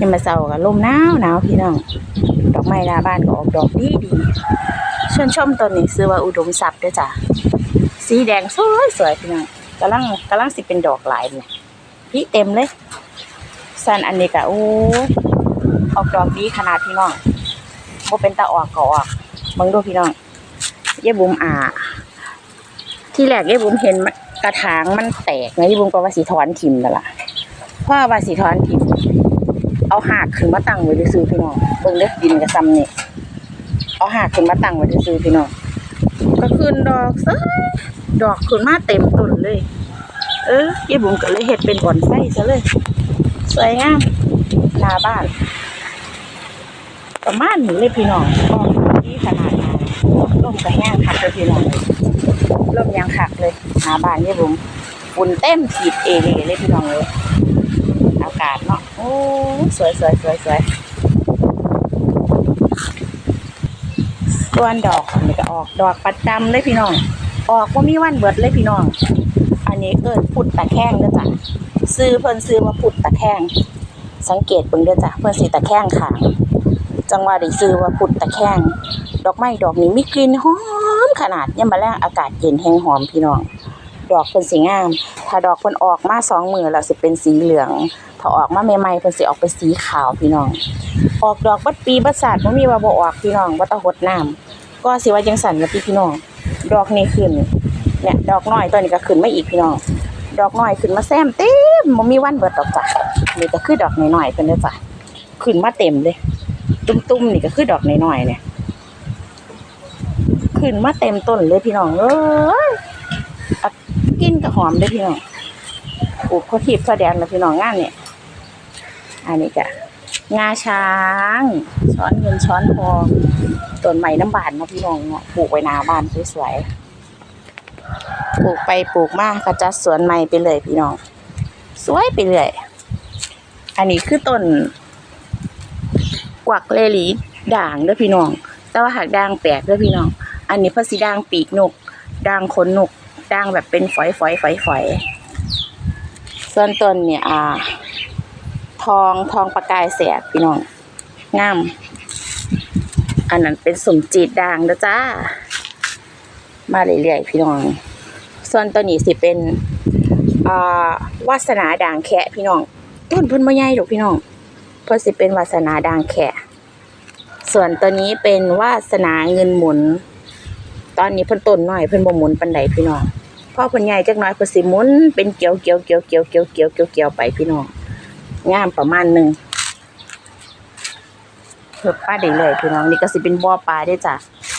ยังมาเศร้ากับลมหนาวหนาวพี่น้อง ดอกไม้หน้าบ้านก็ออกดอกดีดีชวนชมต้นนี้ซื้อว่าอุดมทรัพย์ด้วยจ้ะ สีแดงสวยสวยพี่น้องกำลังกำลังสิเป็นดอกหลายเนี่ยพี่เต็มเลยสันอันนี้ก็โอ้ออกดอกดีขนาดพี่น้องบ่เป็นตาออกก็ออกเบิ่งดูพี่น้องเย้บุ๋มอ่า ที่แรกเย้บุ๋มเห็นกระถางมันแตกนะเย้บุ๋มก็ว่าสิถอนทิมนั่นล่ะเพราะว่าสิถอนทิม เอาหากขึ้นมาตั้งไว้ซื่อพี่น้องเบิ่งเด้อดินก็ซ้ำนี่เอาหากขึ้นมาตั้งไว้ซื่อพี่น้องก็ขึ้นดอกซะดอกขึ้นมาเต็มต้นเลย เออเย้บุ๋มก็เลยเฮ็ดเป็นบอนไส้ซะเลยสวยงามหาบ้าน ประมาณนี้เลยพี่น้องออกที่ขนาดนั้นร่มก็แห้งคักเลยพี่น้องร่มยังคักเลยหาบ้านเย้บุ๋มฝุ่นเต็มขีดเอเลยเลยพี่น้องเลยอากาศเนาะ โอ้สวยสวยสวยสวยส่วนดอกนี่ก็ออกดอกประจำเลยพี่น้อง ออกว่ามีวันเบิดเลยพี่น้อง อันนี้เอิ้นพุดตะแคงเด้อจ้ะซื้อเพิ่นซื้อว่าพุดตะแคงสังเกตเบิ่งเด้อจ้ะเพิ่นสิตะแคงขางจังว่าได้ซื้อว่าพุดตะแคงดอกไม้ดอกนี้มีกลิ่นหอมขนาดยามมื้อแลงอากาศเย็นแฮงหอมพี่น้อง ดอกเพิ่นสิงาม ถ้าดอกเพิ่นออกมาสองมือแล้วสิเป็นสีเหลือง ถ้าออกมาใหม่ๆเพิ่นสิออกเป็นสีขาวพี่น้อง ออกดอกบัดปีบัดศาสตร์บ่มีว่าบ่ออกพี่น้องบ่ต้องหดน้ำก็สิว่าจังสั่นละพี่พี่น้อง ดอกนี้ขึ้นเนี่ยดอกน้อยตัวนี้ก็ขึ้นมาอีกพี่น้อง ดอกน้อยขึ้นมาแซมเต็มบ่มีวันเบิดดอกจ้ะนี่ก็คือดอกน้อยๆเพิ่นเด้อจ้ะขึ้นมาเต็มเลยตุ้มๆนี่ก็คือดอกน้อยๆเนี่ยขึ้นมาเต็มต้นเลยพี่น้องเอ้ยอะ กินก็หอมเด้พี่น้องปลูกข้าวทิพย์ข้าวแดงแล้วพี่น้องงานเนี่ยอันนี้จะงาช้างช้อนเงินช้อนทองต้นใหม่น้ำบานนะพี่น้องเนาะปลูกไว้หน้าบ้านสวยๆปลูกไปปลูกมากก็จัดสวนใหม่ไปเลยพี่น้อง สวยไปเลยอันนี้คือต้นกวักเลลีด่างเด้อพี่น้อง แต่ว่าหากด่างแปลกเด้อพี่น้อง อันนี้พนสิด่างปีกนกด่างขนนก ด่างแบบเป็นฝอยฝอยฝอยฝอยๆส่วนต้นเนี่ยอ่า ทองทองประกายแสกพี่น้องงามอันนั้นเป็นสมจีดด่างเด้อจ้า มาเรื่อยๆพี่น้อง ส่วนตัวนี้สิเป็นอ่าวาสนาด่างแคะพี่น้อง ต้นเพิ่นบ่ใหญ่ดอกพี่น้องเพิ่นสิเป็นวาสนาด่างแคะส่วนตัวนี้เป็นวาสนาเงินหมุน ตอนนี้เพิ่นต้นน้อยเพิ่นบ่หมุนปานใดพี่น้องพอเพิ่นใหญ่จักน่อยเพิ่นสิหมุนเป็นเกี่ยวเกี่ยวเกี่ยวเกี่ยวเกี่ยวเกี่ยวเกี่ยวเกี่ยวไปพี่น้องงามประมาณหนึ่งเพิ่นป้าได้เลยพี่น้องนี่ก็สิเป็นบ่อปลาเด้จ้ะ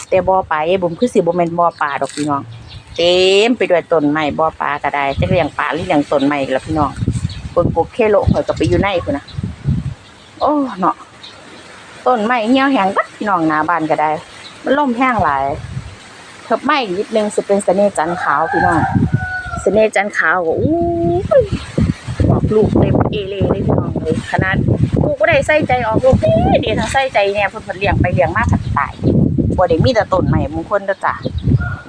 แต่บ่อปลาไอ้บุ๋มคือสิบ่แม่นบ่อปลาดอกพี่น้อง เต็มไปด้วยต้นไม้บ่อปลาก็ได้จักเลี้ยงปลาหรือเลี้ยงต้นไม้ก็แล้วพี่น้องเบิ่งกบเคโลข่อยก็ไปอยู่ในพุ่นนะโอ้เนาะต้นไม้เหี่ยวแห้งบัดพี่น้องหน้าบ้านก็ได้ มันล่มแห้งหลาย เถิบไม้อีกนิดนึงสิเป็นเสน่ห์จันขาวพี่น้องเสน่ห์จันขาวก็อู้ยออกลูกเต็มเอเลเลยพี่น้องเลยขนาดกูก็ได้ใส่ใจออกลูกเดี๋ยวถ้าใส่ใจเนี่ยเพิ่นเพิ่นเลี้ยงไปเลี้ยงมาผัดตายบ่ได้มีแต่ต้นไม้มงคลเด้อจ้ะ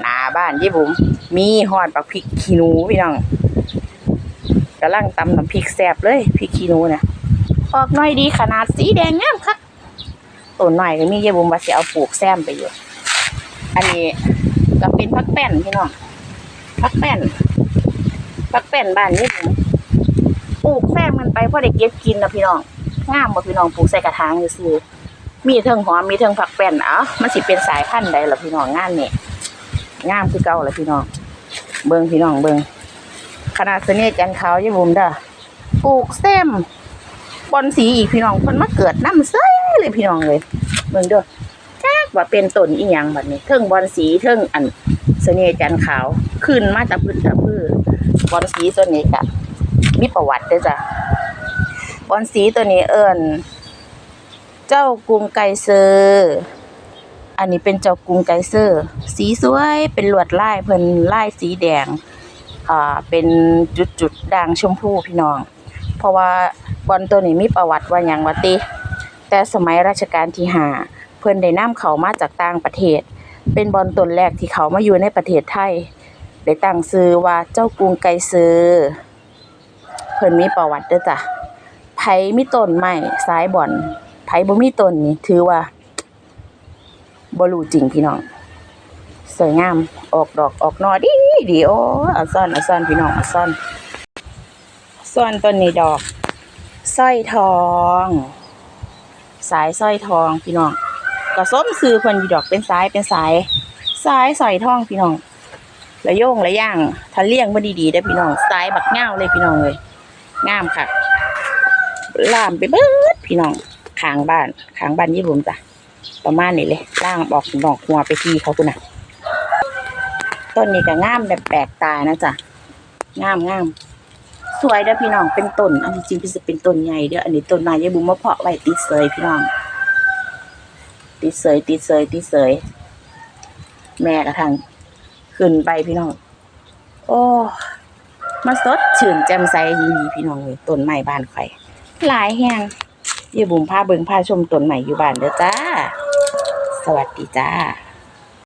หน้าบ้านยี่บุ๋มมีฮอดบักพริกขี้หนูพี่น้องกำลังตำน้ำพริกแซ่บเลยพริกขี้หนูเนี่ยออกหน่อยดีขนาดสีแดงงามคักต้นหน่อยก็มีเยบุมว่าสิเอาปลูกแซมไปอยู่ อันนี้ ก็เป็นพักแป้นพี่น้องพักแป้นพักแป้นบ้านนี่ผมปลูกแซมมันไปพราะได้เก็บกินนะพี่น้องงามบ่พี่น้องปลูกใส่กระถางอยู่ซื่อมีเทิงหอมมีเทิงผักแป้นเอ้ามันสิเป็นสายพันธุ์ใดล่ะพี่น้องงานนี่งามคือเก่าล่ะพี่น้อง เบิ่งพี่น้องเบิ่งขนาดเสน่ห์จันทร์ขาวยี่บุมเด้อปลูกแซมบอลสีอีกพี่น้องเพิ่นมาเกิดน้ำเซ้เลยพี่น้องเลยเบิ่งเด้อ ว่าเป็นต้นอีหยังบัดนี้เทิงบอลสีเทิงอันเสน่ห์จันขาว ขึ้นมาตะพื้นตะพื้นบอลสีตัวนี้ก็มีประวัติด้อจ้ะบอลสีตัวนี้เอิ้นเจ้ากรุงไกเซอร์อันนี้เป็นเจ้ากรุงไกเซอร์ สีสวยเป็นลวดลายเพิ่นลายสีแดงอ่าเป็นจุดๆด่างชมพูพี่น้อง เพราะว่าบอลตัวนี้มีประวัติว่าหยังว่าติแต่สมัยรัชกาลที่ห้า เพิ่นได้นำเขามาจากต่างประเทศ เป็นบอลต้นแรกที่เขามาอยู่ในประเทศไทย ได้ตั้งชื่อว่าเจ้ากรุงไกรซือเพิ่นมีประวัติเด้อจ้ะไผมีต้นไม้สายบ่อนไผบ่มีต้นนี่ถือว่าบ่รู้จริงพี่น้องสวยงาม ออกดอกออกหนอดีดีโอ้เอาซ่อนเอาซ่อนพี่น้องเอาซ่อนซ่อนต้นนี้ดอกสร้อยทอง สายสร้อยทองพี่น้อง ก็ส้มซื้อเพิ่นอยู่ดอกเป็นสายเป็นสายสายสอยทองพี่น้องระโยงระย่างถ้าเลี้ยงบ่ดีๆได้พี่น้องสายบักเง่าเลยพี่น้องเลยงามค่ะล่ามไปเบิดพี่น้องขางบ้านขางบ้านยี่ผมจ้ะประมาณนี้เลยล่างบอกดอกหัวไปทีเขาคุณน่ะต้นนี้ก็งามแบบแปลกตานะจ๊ะงามงามสวยเด้อพี่น้องเป็นต้นอันจริงๆเป็นต้นใหญ่เด้ออันนี้ต้นไม้ยายบุ๋มมาเพาะไว้ติดเสยพี่น้อง ติดเสยติดเสยติดเสย แม่กระทั่งขึ้นไปพี่น้อง โอ้มาสดชื่นแจ่มใสดีพี่น้องเลยต้นไม้บ้านข่หลายแห้งยายบุ๋มผ้าเบิ่งพาชมต้นใหม่อยู่บ้านเด้อจ้า สวัสดีจ้า